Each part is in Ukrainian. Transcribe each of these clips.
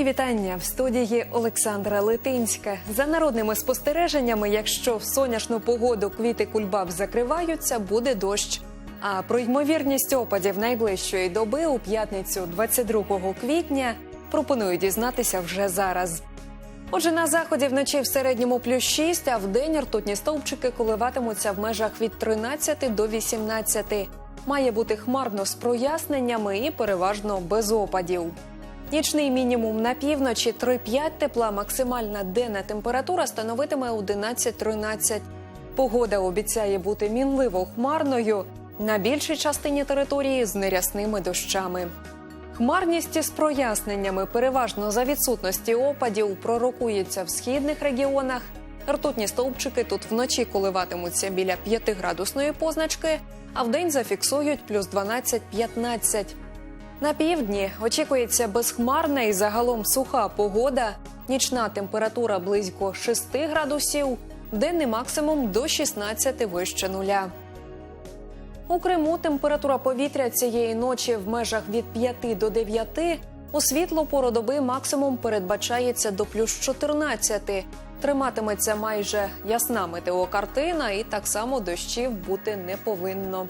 Мої вітання в студії Олександра Литинська. За народними спостереженнями, якщо в сонячну погоду квіти кульбаб закриваються, буде дощ. А про ймовірність опадів найближчої доби у п'ятницю, 22 квітня, пропоную дізнатися вже зараз. Отже, на заході вночі в середньому плюс 6, а в день ртутні стовпчики коливатимуться в межах від 13 до 18. Має бути хмарно з проясненнями і переважно без опадів. Нічний мінімум на півночі 3-5 тепла, максимальна денна температура становитиме 11-13. Погода обіцяє бути мінливо хмарною на більшій частині території з нерясними дощами. Хмарність із проясненнями переважно за відсутності опадів пророкується в східних регіонах. Ртутні стовпчики тут вночі коливатимуться біля 5 градусної позначки, а вдень зафіксують плюс 12-15. На півдні очікується безхмарна і загалом суха погода. Нічна температура близько 6 градусів, денний максимум до 16 вище нуля. У Криму температура повітря цієї ночі в межах від 5 до 9. У пору доби максимум передбачається до плюс 14. Триматиметься майже ясна метеокартина, і так само дощів бути не повинно.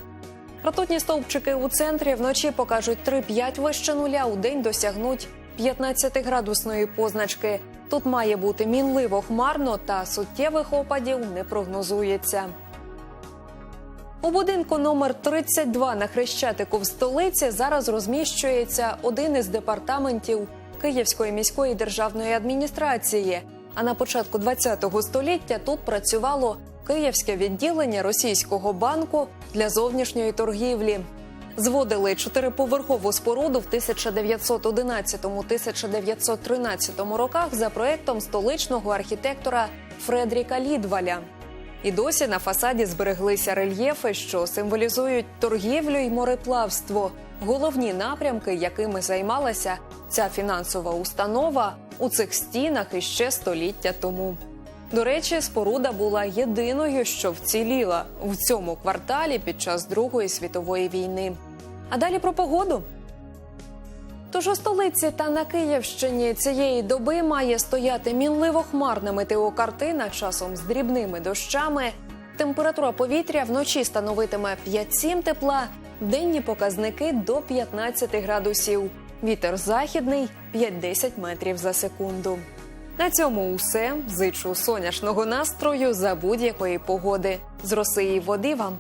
Ртутні стовпчики у центрі вночі покажуть 3-5 вище нуля, у день досягнуть 15-градусної позначки. Тут має бути мінливо хмарно та суттєвих опадів не прогнозується. У будинку номер 32 на Хрещатику в столиці зараз розміщується один із департаментів Київської міської державної адміністрації. А на початку ХХ століття тут працювало Київське відділення російського банку для зовнішньої торгівлі. Зводили чотириповерхову споруду в 1911-1913 роках за проектом столичного архітектора Фредріка Лідваля. І досі на фасаді збереглися рельєфи, що символізують торгівлю і мореплавство, головні напрямки, якими займалася ця фінансова установа у цих стінах іще століття тому. До речі, споруда була єдиною, що вціліла в цьому кварталі під час Другої світової війни. А далі про погоду. Тож у столиці та на Київщині цієї доби має стояти мінливо хмарна метеокартина часом з дрібними дощами. Температура повітря вночі становитиме 5-7 тепла, денні показники до 15 градусів. Вітер західний 5-10 метрів за секунду. На цьому усе. Зичу сонячного настрою за будь-якої погоди. З Росії води вам